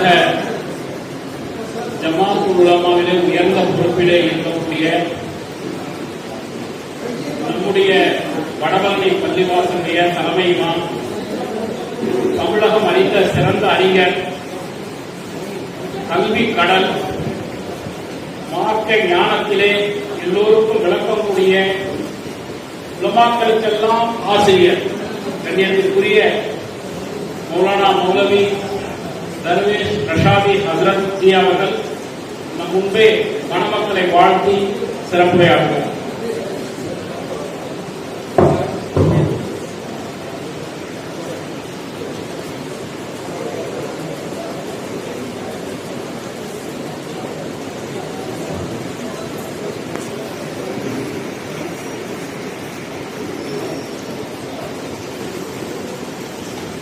தமிழக ஜமாத் உலமாவிலே உயர்ந்த பொறுப்பிலே இருக்கக்கூடிய நம்முடைய வடபழனி பள்ளிவாசனுடைய தலைமையுமா தமிழகம் அளித்த சிறந்த அறிஞர் கல்வி கடல் மார்க்க ஞானத்திலே எல்லோருக்கும் விளக்கக்கூடிய உலமாக்களுக்கெல்லாம் ஆசிரியர் கண்ணியத்திற்குரிய மௌலானா மௌலவி தர்வேஷ் ரஷாதி ஹசரத் ஜி அவர்கள் நம் முன்பே மணமக்களை வாழ்த்தி சிறப்புரையாற்றுவார்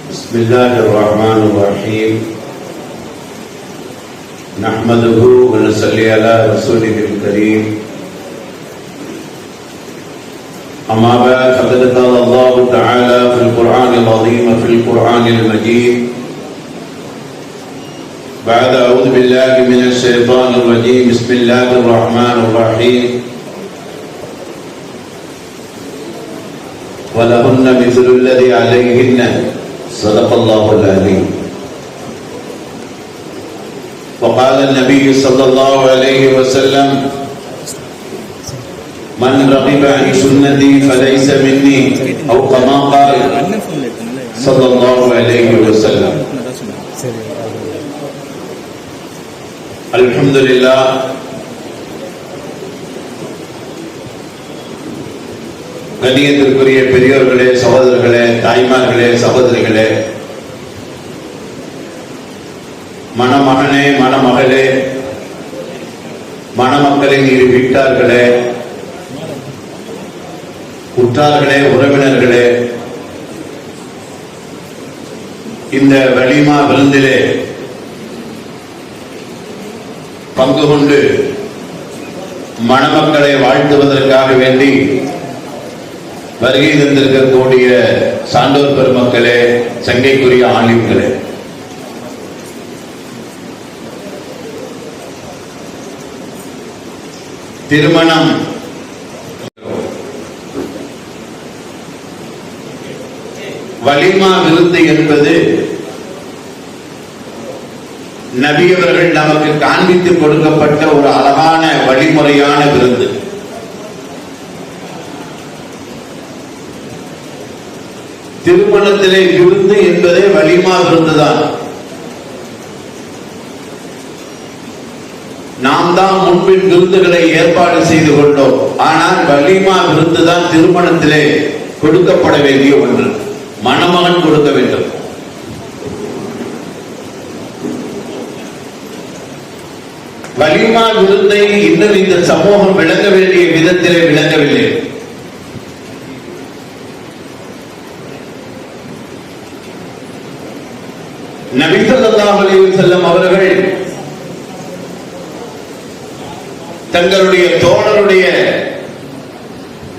بسم الله الرحمن الرحيم نحمده ونصلي على رسوله الكريم. أما بعد فقد قال الله تعالى في القرآن العظيم في القرآن المجيد بعد أعوذ بالله من الشيطان الرجيم. بسم الله الرحمن الرحيم. ولهن مثل الذي عليهن. صدق الله العظيم. وقال النبي صلى الله عليه وسلم من رغب عن سنتي فليس مني او كما قال அண்ணன் ஃபோன்ல இருக்கனால صلى الله عليه وسلم அதான் சொன்னேன் சரி الحمد لله கண்ணியத்திற்குரிய பெரியோர்களே சகோதரர்களே தாய்மார்களே சகோதரிகளே மணமகனே மணமகளே. மணமக்களின் இரு வீட்டார்களே உற்றார்களே உறவினர்களே. இந்த வலிமா விருந்திலே பங்கு கொண்டு மணமக்களை வாழ்த்துவதற்காக வேண்டி வருகை தந்திருக்கக்கூடிய சான்றோர் பெருமக்களே சங்கைக்குரிய ஆலிம்களே. திருமணம். வலிமா விருந்து என்பது நபியவர்கள் நமக்கு காண்பித்து கொடுக்கப்பட்ட ஒரு அழகான வழிமுறையான விருந்து. திருமணத்திலே விருந்து என்பதே வலிமா விருந்துதான். நாம் தான் நோன்பின் விருந்துகளை ஏற்பாடு செய்து கொண்டோம். ஆனால் வலிமா விருந்து தான் திருமணத்திலே கொடுக்கப்பட வேண்டிய ஒன்று. மணமகன் கொடுக்க வேண்டும். வலிமா விருந்தை இன்னும் இந்த சமூகம் விளங்க வேண்டிய விதத்திலே விளங்கவில்லை. நபிசல்லாஹ் அலி செல்லம் அவர்கள் தங்களுடைய தோழருடைய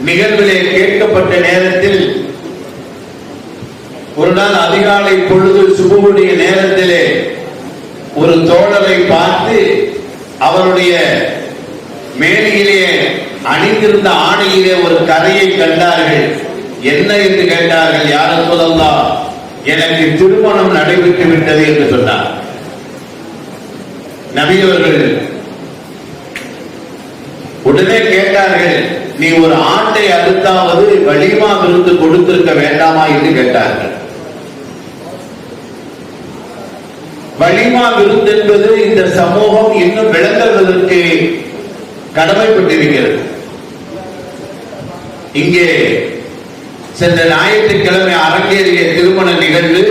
நிகழ்விலே கேட்கப்பட்ட நேரத்தில் ஒரு நாள் அதிகாலை பொழுது சுபுடைய நேரத்திலே ஒரு தோழரை பார்த்து அவருடைய மேலையிலே அணிந்திருந்த ஆணையிலே ஒரு கதையை கண்டார்கள். என்ன என்று கேட்டார்கள் யார சொல்லலாம் எனக்கு திருமணம் நடைபெற்று விட்டது என்று சொன்னார். நபியவர்கள் உடனே கேட்டார்கள் நீ ஒரு ஆட்டை அறுத்தாவது வலிமா விருந்து கொடுத்திருக்க வேண்டாமா? என்று கேட்டார்கள். வலிமா விருந்து என்பது இந்த சமூகம் இன்னும் விளங்குவதற்கு கடமைப்பட்டிருக்கிறது. இங்கே சென்ற ஞாயிற்றுக்கிழமை அரங்கேறிய திருமண நிகழ்வு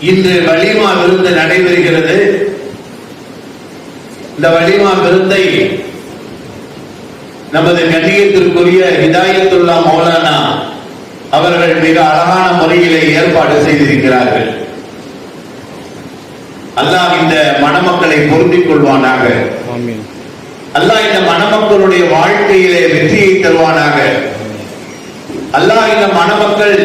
இன்று வலிமா விருந்து நடைபெறுகிறது. இந்த வலிமா விருந்தை நமது கண்ணியத்திற்குரிய ஹிதாயத்துல்லா மௌலானா அவர்கள் மிக அழகான முறையிலே ஏற்பாடு செய்திருக்கிறார்கள். அல்லாஹ் இந்த மணமக்களை பொருந்திக் கொள்வானாக. அல்லாஹ் இந்த மணமக்களுடைய வாழ்க்கையிலே வெற்றியை தருவானாக. அல்லாஹ் இந்த மணமக்கள்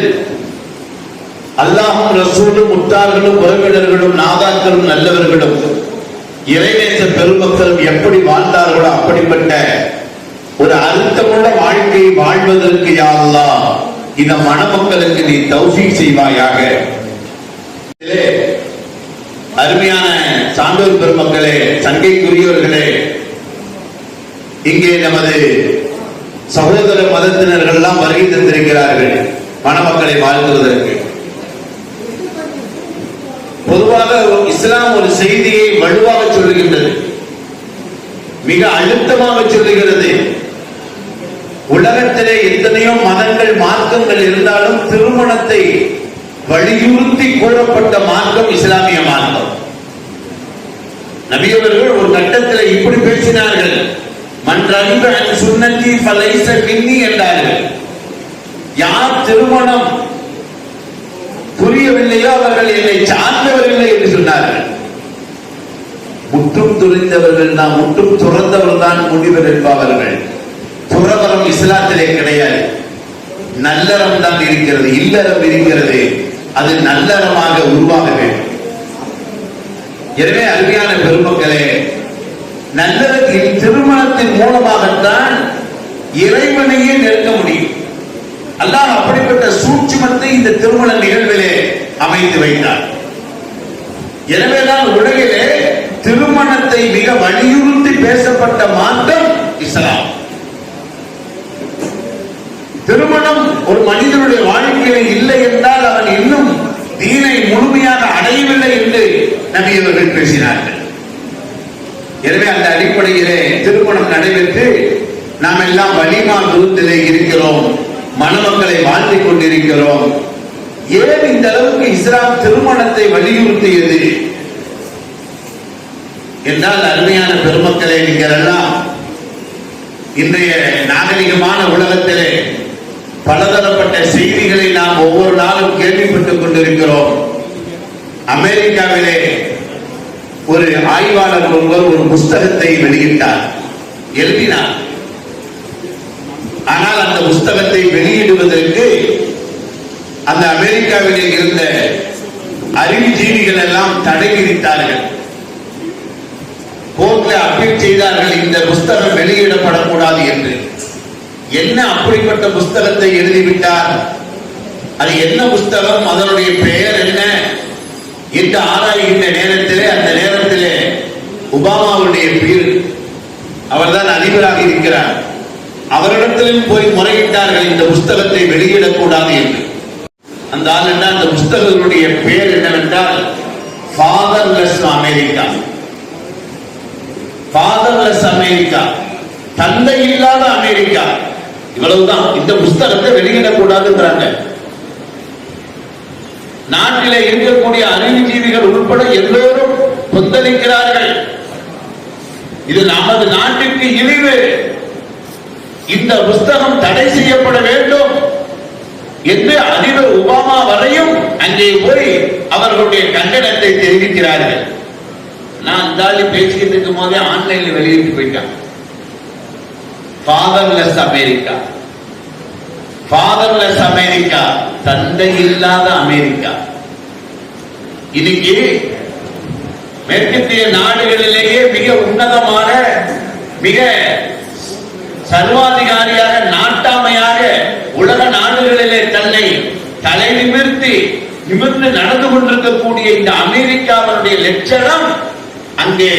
அல்லாஹும் ரசூலும் முட்டார்களும் உறவினர்களும் நாதாக்களும் நல்லவர்களும். இறைநேச பெருமக்கள் எப்படி வாழ்ந்தார்களோ அப்படிப்பட்ட ஒரு அர்த்தமுள்ள வாழ்க்கையை வாழ்வதற்கு யா இந்த மணமக்களுக்கு நீ தௌசி செய்வாயாக. அருமையான சான்றோர் பெருமக்களே சங்கைக்குரியவர்களே இங்கே நமது சகோதர மதத்தினர்கள் எல்லாம் வருகை தந்திருக்கிறார்கள் மணமக்களை வாழ்த்துவதற்கு. பொதுவாக இஸ்லாம் ஒரு செய்தியை வலுவாக சொல்லுகின்றது. மிக அழுத்தமாக சொல்லுகிறது. உலகத்திலே எத்தனையோ மதங்கள் மார்க்கங்கள் இருந்தாலும் திருமணத்தை வலியுறுத்தி கூறப்பட்ட மார்க்கம் இஸ்லாமிய மார்க்கம். நபியவர்கள் ஒரு கட்டத்தில் இப்படி பேசினார்கள். மன்றறிந்த சுண்ணத்தி பலைச பின்னி என்றார்கள். யார் திருமணம் புரியவில்லையோ அவர்கள் என்னை சார்ந்தவர்கள் என்று சொன்னார்கள். முற்றும் துணிந்தவர்கள் தான் முற்றும் துறந்தவர்கள் தான் முடிவர் என்பவர்கள் துறவரம் இஸ்லாத்திலே கிடையாது. நல்லறம் தான் இருக்கிறது இல்லறம் இருக்கிறது. அது நல்லறமாக உருவாக வேண்டும். எனவே அருமையான பெருமக்களே நல்லறத்தின் திருமணத்தின் மூலமாகத்தான் இறைவனையே நெருங்க முடியும். அல்லாஹ் அப்படிப்பட்ட சூட்சுமத்தை இந்த திருமண நிகழ்விலே அமைத்து வைத்தார். எனவேதான் உலகிலே திருமணத்தை மிக வலியுறுத்தி பேசப்பட்ட மாற்றம் இஸ்லாம். திருமணம் ஒரு மனிதனுடைய வாழ்க்கையில இல்லை என்றால் அவன் இன்னும் தீனை முழுமையாக அடையவில்லை என்று நபி அவர்கள் பேசினார்கள். எனவே அந்த அடிப்படையிலே திருமணம் நடைபெற்று நாம் எல்லாம் வலிமா தூரத்திலே இருக்கிறோம். மணமக்களை வாழ்த்திக் கொண்டிருக்கிறோம். ஏன் இந்த அளவுக்கு இஸ்லாம் திருமணத்தை வலியுறுத்தியது? என்றால் அருமையான பெருமக்களை நீங்கள் எல்லாம் இன்றைய நாகரிகமான உலகத்திலே பலதரப்பட்ட செய்திகளை நாம் ஒவ்வொரு நாளும் கேள்விப்பட்டுக் கொண்டிருக்கிறோம். அமெரிக்காவிலே ஒரு ஆய்வாளர் ஒருவர் ஒரு புஸ்தகத்தை வெளியிட்டார். எழுதினார். ஆனால் அந்த புஸ்தகத்தை வெளியிடுவதற்கு அந்த அமெரிக்காவிலே இருந்த அறிவுஜீவிகள் எல்லாம் தடை விதித்தார்கள் கோர்ட்ல அப்பீல் செய்தார்கள் இந்த புஸ்தகம் வெளியிடப்படக்கூடாது என்று. என்ன அப்படிப்பட்ட புஸ்தகத்தை எழுதிவிட்டார்? அது என்ன புஸ்தகம்? அதனுடைய பெயர் என்ன? என்று ஆராய்கின்ற நேரத்திலே அந்த நேரத்திலே ஒபாமாவுடைய பேர் அவர்தான் அதிபராக இருக்கிறார். அவரிடத்திலும் போய் முறையிட்டார்கள் இந்த புஸ்தகத்தை வெளியிடக்கூடாது என்று. அந்த ஆள் என்ன அந்த புஸ்தகங்களுடைய பெயர் என்னவென்றால் ஃபாதர்லெஸ் அமெரிக்கா ஃபாதர்லெஸ் அமெரிக்கா தந்தை இல்லாத அமெரிக்கா இவ்வளவுதான். இந்த புஸ்தகத்தை வெளியிடக்கூடாதுங்கிறாங்க நாட்டிலே இருக்கக்கூடிய அறிவுஜீவிகள் உட்பட எல்லோரும் கொந்தளிக்கிறார்கள். இது நமது நாட்டுக்கு இழிவு. இந்த புஸ்தகம் தடை செய்யப்பட வேண்டும் என்று அதிபர் ஒபாமா வரையும் அங்கே போய் அவர்களுடைய கண்டனத்தை தெரிவிக்கிறார்கள். நான் தாலி பேசிக்கிட்டு இருக்கும் போதே ஆன்லைன்ல வெளியிட்டு போயிட்டான். ஃபாதர்லெஸ் அமெரிக்கா ஃபாதர்லெஸ் அமெரிக்கா தந்தை இல்லாத அமெரிக்கா இன்னைக்கு மேற்கத்திய நாடுகளிலேயே மிக உன்னதமான மிக சர்வாதிகாரியாக நாட்டாமையாக உலக நாடுகளிலே தன்னை தலை நிமிர்த்தி நிமிர்ந்து நடந்து கொண்டிருக்கக்கூடிய இந்த அமெரிக்காவினுடைய லட்சணம் அங்கே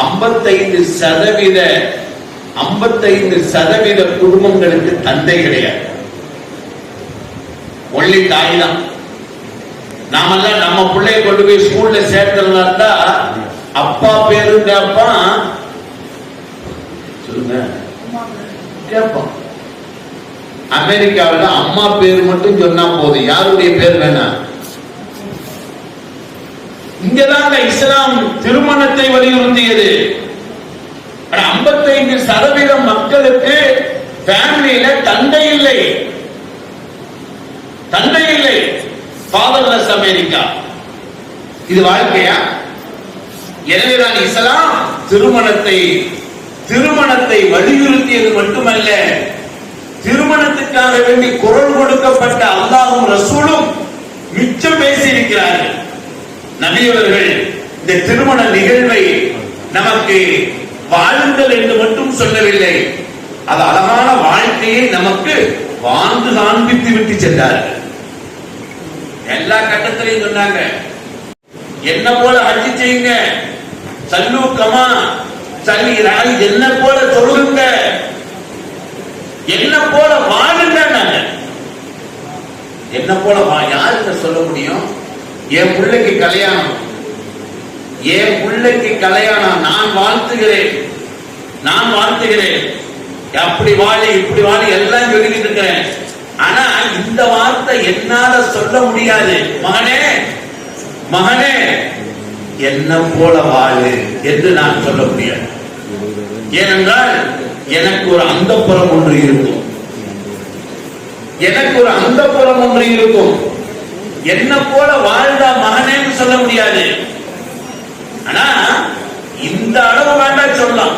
55% சதவீத 55% சதவீத குடும்பங்களுக்கு தந்தை கிடையாது. ஒன்லி தாய் தான். நாமெல்லாம் நம்ம பிள்ளைய கொண்டு போய் ஸ்கூல்ல சேர்க்கிறதா இருந்தா அப்பா பேருங்க அப்பா. சொல்லுங்க. கேட்போம். அமெரிக்காவில் அம்மா பேர் மட்டும் சொன்னா போதும். யாருடைய பேர் வேணா? இங்கதான் இஸ்லாம் திருமணத்தை வலியுறுத்தியது. ஆனா 55% சதவீதம் மக்களுக்கு ஃபேமிலியில தந்தை இல்லை. தந்தை இல்லை. Fatherless America. இது வாழ்க்கையா? எனவேதான் இஸ்லாம் திருமணத்தை திருமணத்தை வலியுறுத்தியது மட்டுமல்ல திருமணத்துக்காக வேண்டி குரல் கொடுக்கப்பட்ட அல்லாஹும் ரசூலும் மிச்சம் பேசியிருக்கிறார்கள். நபியவர்கள் இந்த திருமண நிகழ்வை நமக்கு வாழுங்கள் என்று மட்டும் சொல்லவில்லை. அது அழகான வாழ்க்கையை நமக்கு வாழ்ந்து காண்பித்து விட்டு சென்றார்கள். எல்லா கட்டத்திலையும் சொன்னாங்க என்ன போல ஹஜ்ஜி செய்யுங்க. சல்லு கமா சல்லி என்ன போல தொழுகுங்க என்ன போல வாழுங்க என்ன போல வா யாருக்கு சொல்ல முடியும்? என் பிள்ளைக்கு கல்யாணம். என் பிள்ளைக்கு கல்யாணம். நான் வாழ்த்துகிறேன். நான் வாழ்த்துகிறேன். அப்படி வாழி இப்படி வாழி எல்லாம் சொல்லிட்டு இருக்கிறேன். ஆனா இந்த வார்த்தை என்னால சொல்ல முடியாது. மகனே மகனே என்ன போல வாழு என்று நான் சொல்ல முடியாது. ஏனென்றால் எனக்கு ஒரு அந்தப்புறம் ஒன்று இருக்கும். எனக்கு ஒரு அந்தப்புறம் ஒன்று இருக்கும். என்ன போல வாழ்ந்தா மகனேன்னு சொல்ல முடியாது. ஆனா இந்த அளவு வேண்டாம் சொல்லலாம்.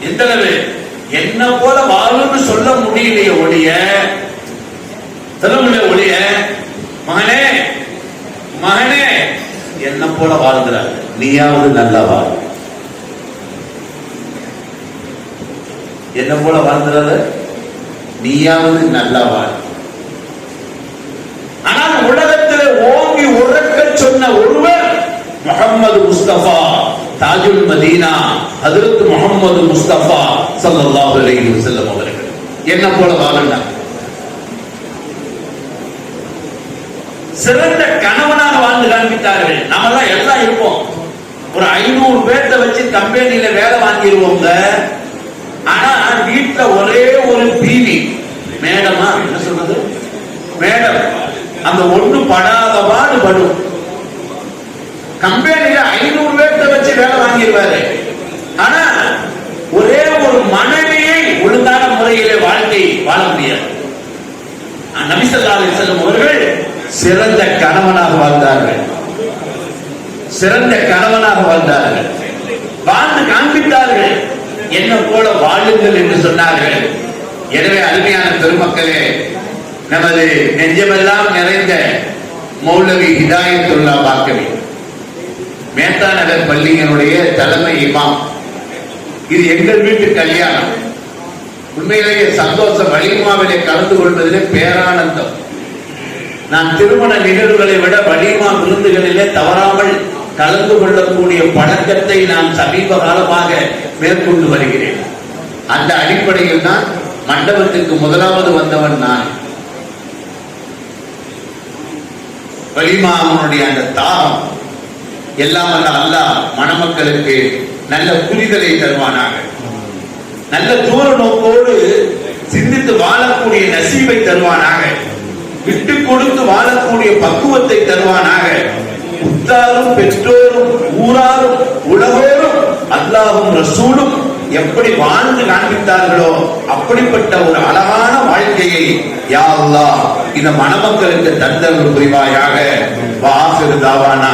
எந்த அளவு? என்ன போல வாழும்னு சொல்ல முடியலையே ஒழிய சொல்ல முடியல ஒழிய மகனே மகனே என்ன போல வாழ்கிறார்கள். நீயாவது நல்லா வாழ். என்ன போல வாழ்கிறது நீயாவது நல்லா வாழ். ஆனால் உலகத்தில் ஓங்கி உறக்க சொன்ன ஒருவர் முகமது முஸ்தபா தாஜுல் மதீனா அதற்கு முகமது முஸ்தபா ஸல்லல்லாஹு அலைஹி வஸல்லம் அவர்கள். என்ன போல வாழணும் சிறந்த கணவனாக வாழ்ந்து காண்பித்தார்கள். நம்ம தான் எல்லாம் இருப்போம். ஒரு ஐநூறு பேர்த்த வச்சு கம்பெனியில வேலை வாங்கிடுவோங்க. ஆனா வீட்டுல ஒரே ஒரு தீவி மேடமா? என்ன சொல்றது? மேடம். அந்த ஒண்ணு படாத பாடு படும் கம்பெனியில ஐநூறு பேர்த்த வச்சு வேலை வாங்கிடுவாரு. ஆனா ஒரே ஒரு மனைவியை ஒழுங்கான முறையிலே வாழ்க்கை வாழ முடியாது. நபிசல்லா செல்லும் அவர்கள் சிறந்த கணவனாக வாழ்ந்தார்கள். சிறந்த கணவனாக வாழ்ந்தார்கள். வாழ்ந்து காண்பித்தார்கள். என்ன போல வாழுங்கள் என்று சொன்னார்கள். எனவே அருமையான பெருமக்களே நமது நெஞ்சமெல்லாம் நிறைந்த மௌலவி ஹிதாயத்துல்லா பாக்கவி மேத்தா நகர் பள்ளியினுடைய தலைமை இமாம். இது எங்கள் வீட்டு கல்யாணம். உண்மையிலேயே சந்தோஷம் வலிமாவிலே கலந்து கொள்வதிலே பேரானந்தம். நான் திருமண நிகழ்வுகளை விட வலிமா விருந்துகளிலே தவறாமல் கலந்து கொள்ளக்கூடிய பழக்கத்தை நான் சமீப காலமாக மேற்கொண்டு வருகிறேன். அந்த அடிப்படையில் தான் மண்டபத்துக்கு முதலாவது வந்தவன் நான். வலிமாவனுடைய அந்த தாகம் எல்லாம் அல்ல அல்லாஹ் மணமக்களுக்கு நல்ல புரிதலை தருவானாக. நல்ல தூர நோக்கோடு சிந்தித்து வாழக்கூடிய நசீவை தருவானாக. விட்டு கொடுத்து வாழக்கூடிய பக்குவத்தை தருவானாக. உத்தாரும் பெற்றோரும் ஊராரும் உலகோரும் அல்லாஹும் ரசூலும் எப்படி வாழ்ந்து காண்பித்தார்களோ அப்படிப்பட்ட ஒரு அழகான வாழ்க்கையை யா இந்த மணமக்களுக்கு தந்தர்கள் புரிவாயாக. வாசிறு தாவானா.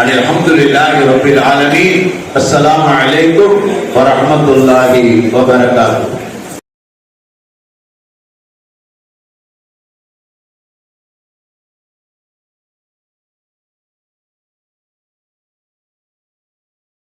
அலி அல்ஹம்துலில்லாஹி ரபில் ஆலமீன். அஸ்ஸலாமு அலைக்கும் வரஹ்மத்துல்லாஹி வபரகாத்துஹு